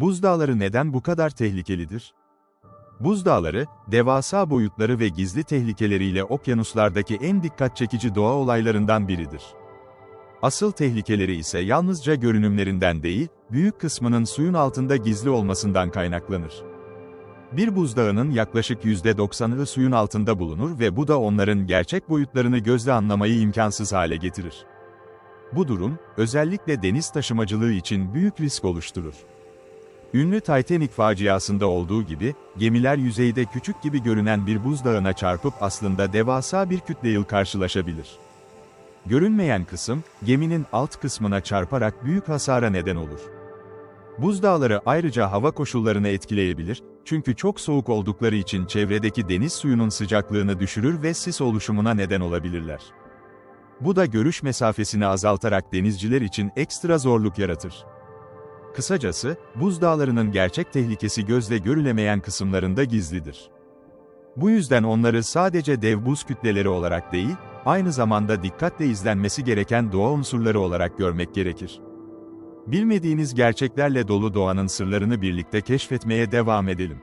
Buzdağları neden bu kadar tehlikelidir? Buzdağları, devasa boyutları ve gizli tehlikeleriyle okyanuslardaki en dikkat çekici doğa olaylarından biridir. Asıl tehlikeleri ise yalnızca görünümlerinden değil, büyük kısmının suyun altında gizli olmasından kaynaklanır. Bir buzdağının yaklaşık %90'ı suyun altında bulunur ve bu da onların gerçek boyutlarını gözle anlamayı imkansız hale getirir. Bu durum, özellikle deniz taşımacılığı için büyük risk oluşturur. Ünlü Titanic faciasında olduğu gibi, gemiler yüzeyde küçük gibi görünen bir buzdağına çarpıp aslında devasa bir kütle karşılaşabilir. Görünmeyen kısım, geminin alt kısmına çarparak büyük hasara neden olur. Buzdağları ayrıca hava koşullarını etkileyebilir, çünkü çok soğuk oldukları için çevredeki deniz suyunun sıcaklığını düşürür ve sis oluşumuna neden olabilirler. Bu da görüş mesafesini azaltarak denizciler için ekstra zorluk yaratır. Kısacası, buzdağlarının gerçek tehlikesi gözle görülemeyen kısımlarında gizlidir. Bu yüzden onları sadece dev buz kütleleri olarak değil, aynı zamanda dikkatle izlenmesi gereken doğa unsurları olarak görmek gerekir. Bilmediğiniz gerçeklerle dolu doğanın sırlarını birlikte keşfetmeye devam edelim.